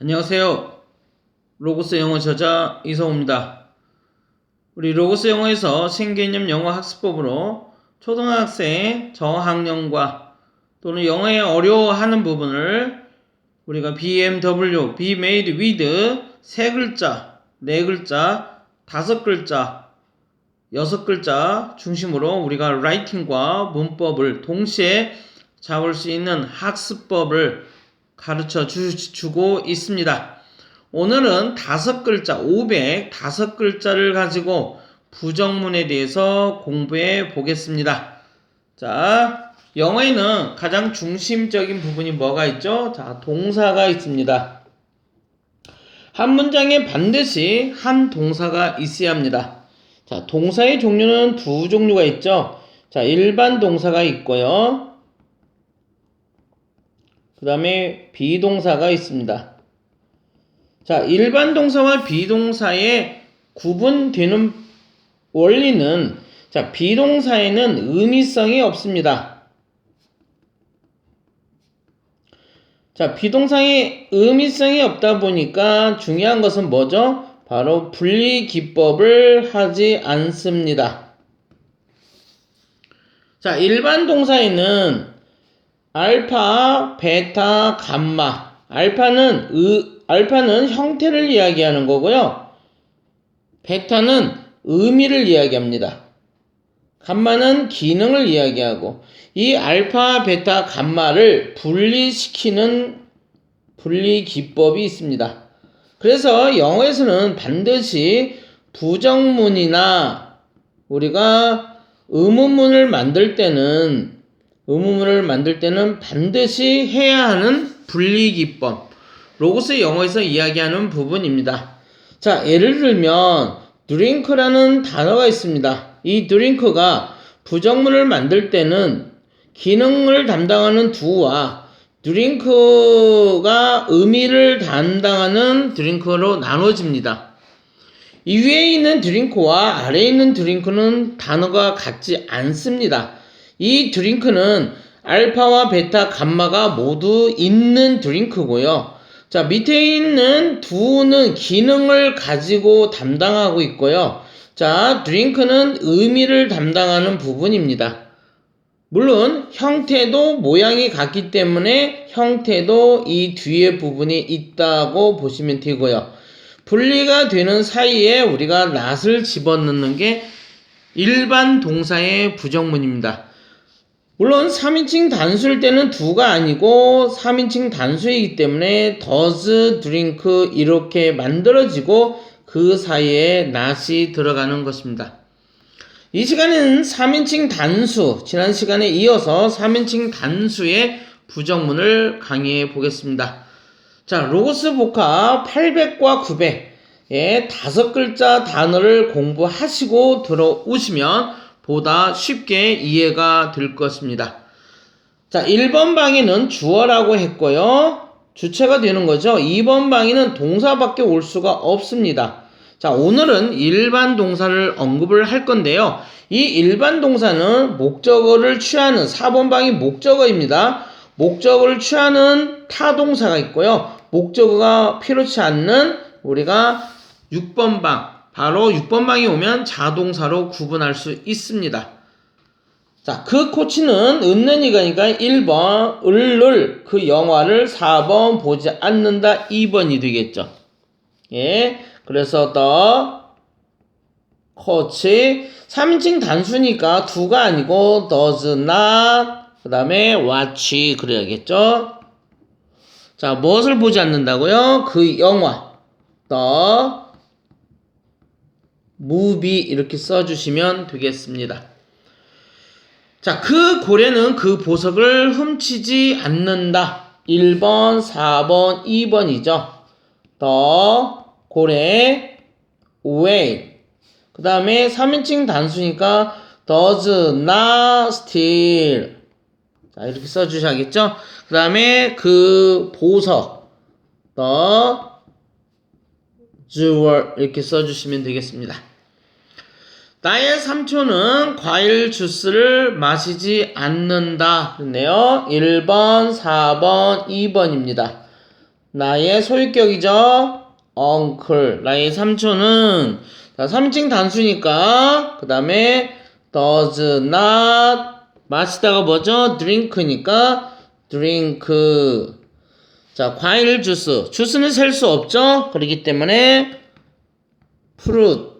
안녕하세요. 로고스 영어 저자 이성우입니다. 우리 로고스 영어에서 신개념 영어 학습법으로 초등학생 저학년과 또는 영어에 어려워하는 부분을 우리가 BMW, be made with 세 글자, 네 글자, 다섯 글자, 여섯 글자 중심으로 우리가 라이팅과 문법을 동시에 잡을 수 있는 학습법을 가르쳐 주, 주고 있습니다. 오늘은 다섯 글자, 500 다섯 글자를 가지고 부정문에 대해서 공부해 보겠습니다. 자, 영어에는 가장 중심적인 부분이 뭐가 있죠? 자, 동사가 있습니다. 한 문장에 반드시 한 동사가 있어야 합니다. 자, 동사의 종류는 두 종류가 있죠. 자, 일반 동사가 있고요. 그 다음에 비동사가 있습니다. 자, 일반 동사와 비동사의 구분되는 원리는 자, 비동사에는 의미성이 없습니다. 자, 비동사에 의미성이 없다 보니까 중요한 것은 뭐죠? 바로 분리 기법을 하지 않습니다. 자, 일반 동사에는 알파, 베타, 감마. 알파는 의, 알파는 형태를 이야기하는 거고요. 베타는 의미를 이야기합니다. 감마는 기능을 이야기하고 이 알파, 베타, 감마를 분리시키는 분리 기법이 있습니다. 그래서 영어에서는 반드시 부정문이나 우리가 의문문을 만들 때는 의문문을 만들 때는 반드시 해야 하는 분리 기법 로고스 영어에서 이야기하는 부분입니다. 자, 예를 들면 드링크라는 단어가 있습니다. 이 드링크가 부정문을 만들 때는 기능을 담당하는 두와 드링크가 의미를 담당하는 드링크로 나눠집니다. 이 위에 있는 드링크와 아래에 있는 드링크는 단어가 같지 않습니다. 이 드링크는 알파와 베타, 감마가 모두 있는 드링크고요. 자, 밑에 있는 두는 기능을 가지고 담당하고 있고요. 자, 드링크는 의미를 담당하는 부분입니다. 물론 형태도 모양이 같기 때문에 형태도 이 뒤에 부분이 있다고 보시면 되고요. 분리가 되는 사이에 우리가 낫을 집어넣는 게 일반 동사의 부정문입니다. 물론 3인칭 단수일 때는 두가 아니고 3인칭 단수이기 때문에 does drink 이렇게 만들어지고 그 사이에 not이 들어가는 것입니다. 이 시간에는 3인칭 단수, 지난 시간에 이어서 3인칭 단수의 부정문을 강의해 보겠습니다. 자, 로고스 복합 800과 900의 다섯 글자 단어를 공부하시고 들어오시면 보다 쉽게 이해가 될 것입니다. 자, 1번 방에는 주어라고 했고요. 주체가 되는 거죠. 2번 방에는 동사밖에 올 수가 없습니다. 자, 오늘은 일반 동사를 언급을 할 건데요. 이 일반 동사는 목적어를 취하는 4번 방이 목적어입니다. 목적어를 취하는 타동사가 있고요. 목적어가 필요치 않는 우리가 6번 방, 바로 6번 방이 오면 자동사로 구분할 수 있습니다. 자, 그 코치는 없는 이거니까 1번, 을를 그 영화를 4번 보지 않는다 2번이 되겠죠. 예. 그래서 더 코치 3인칭 단수니까 두가 아니고 does not 그 다음에 watch 그래야겠죠. 자, 무엇을 보지 않는다고요? 그 영화 movie 이렇게 써주시면 되겠습니다. 자, 그 고래는 그 보석을 훔치지 않는다. 1번, 4번, 2번이죠. 더 고래 whale 그 다음에 3인칭 단수니까 does not steal 자 이렇게 써주셔야겠죠 그 다음에 그 보석 the jewel 이렇게 써주시면 되겠습니다 나의 삼촌은 과일 주스를 마시지 않는다. 그랬네요. 1번, 4번, 2번입니다. 나의 소유격이죠. uncle. 나의 삼촌은 자, 3인칭 단수니까 그 다음에 does not 마시다가 뭐죠? drink니까 drink. 자, 과일 주스. 주스는 셀 수 없죠? 그렇기 때문에 fruit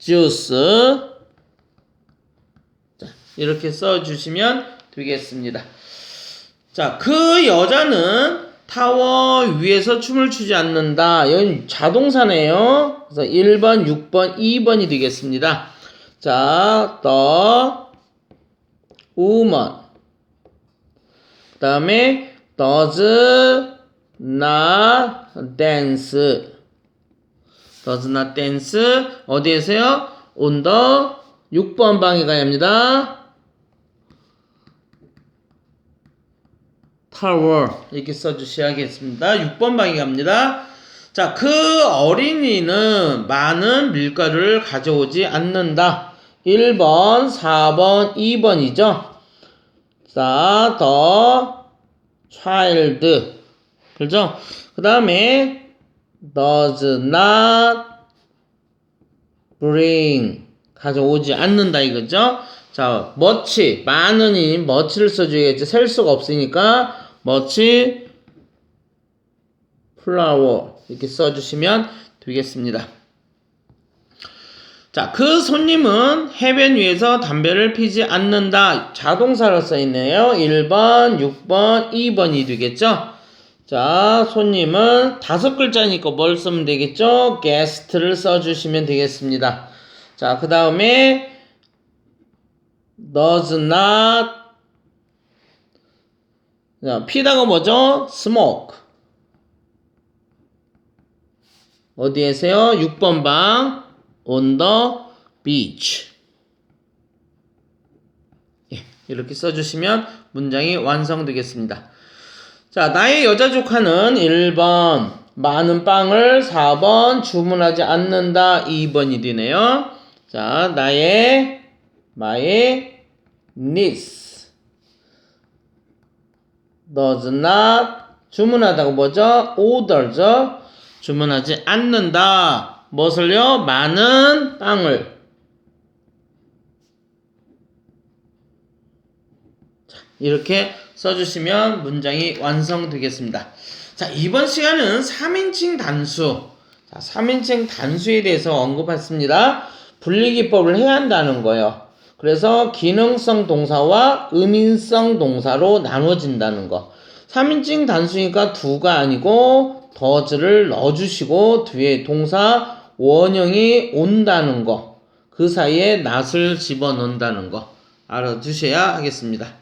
juice. 자, 이렇게 써 주시면 되겠습니다. 자, 그 여자는 타워 위에서 춤을 추지 않는다. 이건 자동사네요. 그래서 1번, 6번, 2번이 되겠습니다. 자, the woman. 그 다음에 does not dance. Does not dance. 어디에서요? on the 6번 방에 가야 합니다. tower 이렇게 써주셔야겠습니다. 6번 방에 갑니다. 자, 그 어린이는 많은 밀가루를 가져오지 않는다. 1번, 4번, 2번이죠. 자, the child. 그죠? 그 다음에 does not bring. 가져오지 않는다 이거죠. 자, much. 많은이 much를 써줘야겠죠. 셀 수가 없으니까 much flour. 이렇게 써주시면 되겠습니다. 자, 그 손님은 해변 위에서 담배를 피지 않는다. 자동사로 써있네요. 1번, 6번, 2번이 되겠죠? 자, 손님은 다섯 글자니까 뭘 쓰면 되겠죠? guest를 써주시면 되겠습니다. 자, 그 다음에 does not 자, 피다가 뭐죠? smoke 어디에서요? 6번 방 on the beach 예, 이렇게 써주시면 문장이 완성되겠습니다. 자, 나의 여자 조카는 1번 많은 빵을 4번 주문하지 않는다 2번이 되네요. 자, 나의 my niece does not 주문하다가 뭐죠? order죠. 주문하지 않는다. 무엇을요? 많은 빵을. 자, 이렇게 써주시면 문장이 완성되겠습니다. 자, 이번 시간은 3인칭 단수. 자, 3인칭 단수에 대해서 언급했습니다. 분리기법을 해야 한다는 거예요. 그래서 기능성 동사와 의민성 동사로 나눠진다는 거. 3인칭 단수니까 두가 아니고 더즈를 넣어주시고 뒤에 동사 원형이 온다는 거. 그 사이에 낫을 집어넣는다는 거. 알아두셔야 하겠습니다.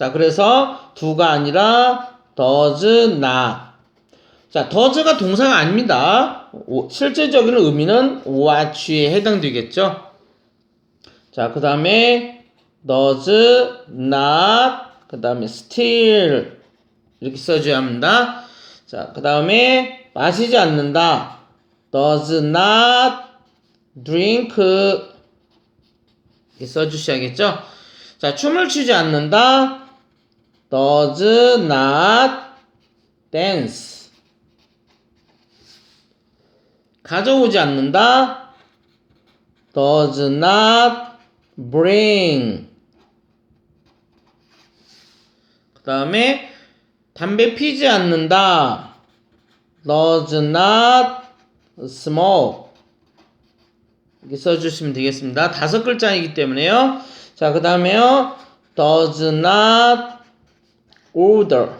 자, 그래서 두가 아니라 does not. 자, does가 동사가 아닙니다. 오- 실제적인 의미는 watch에 해당되겠죠. 자, 그 다음에 does not, 그 다음에 still 이렇게 써줘야 합니다. 자, 그 다음에 마시지 않는다. does not drink 이렇게 써주셔야겠죠. 자, 춤을 추지 않는다. Does not dance. 가져오지 않는다. does not bring. 그 다음에 담배 피지 않는다. does not smoke. 이렇게 써주시면 되겠습니다. 다섯 글자이기 때문에요. 자, 그 다음에요. does not order.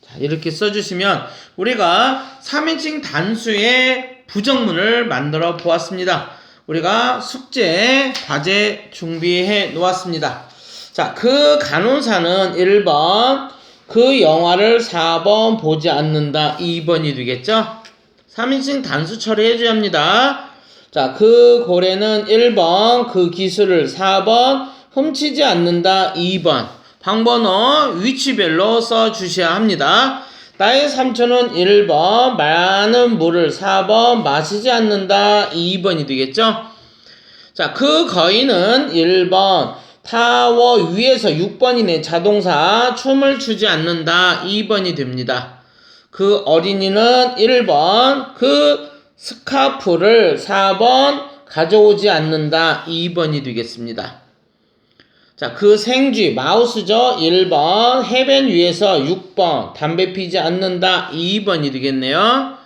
자, 이렇게 써주시면 우리가 3인칭 단수의 부정문을 만들어 보았습니다. 우리가 숙제, 과제 준비해 놓았습니다. 자, 그 간호사는 1번, 그 영화를 4번 보지 않는다 2번이 되겠죠? 3인칭 단수 처리해줘야 합니다. 자, 그 고래는 1번, 그 기술을 4번, 훔치지 않는다 2번. 방번호 위치별로 써 주셔야 합니다. 나의 삼촌은 1번, 많은 물을 4번, 마시지 않는다 2번이 되겠죠? 자, 그 거인은 1번, 타워 위에서 6번이네 자동사, 춤을 추지 않는다 2번이 됩니다. 그 어린이는 1번 그 스카프를 4번 가져오지 않는다 2번이 되겠습니다. 자, 그 생쥐 마우스죠. 1번 해변 위에서 6번 담배 피지 않는다 2번이 되겠네요.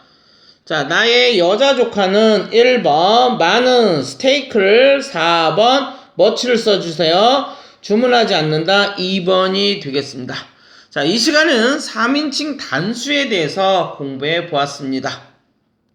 자, 나의 여자 조카는 1번 많은 스테이크를 4번 머치를 써주세요. 주문하지 않는다 2번이 되겠습니다. 자, 이 시간은 3인칭 단수에 대해서 공부해 보았습니다.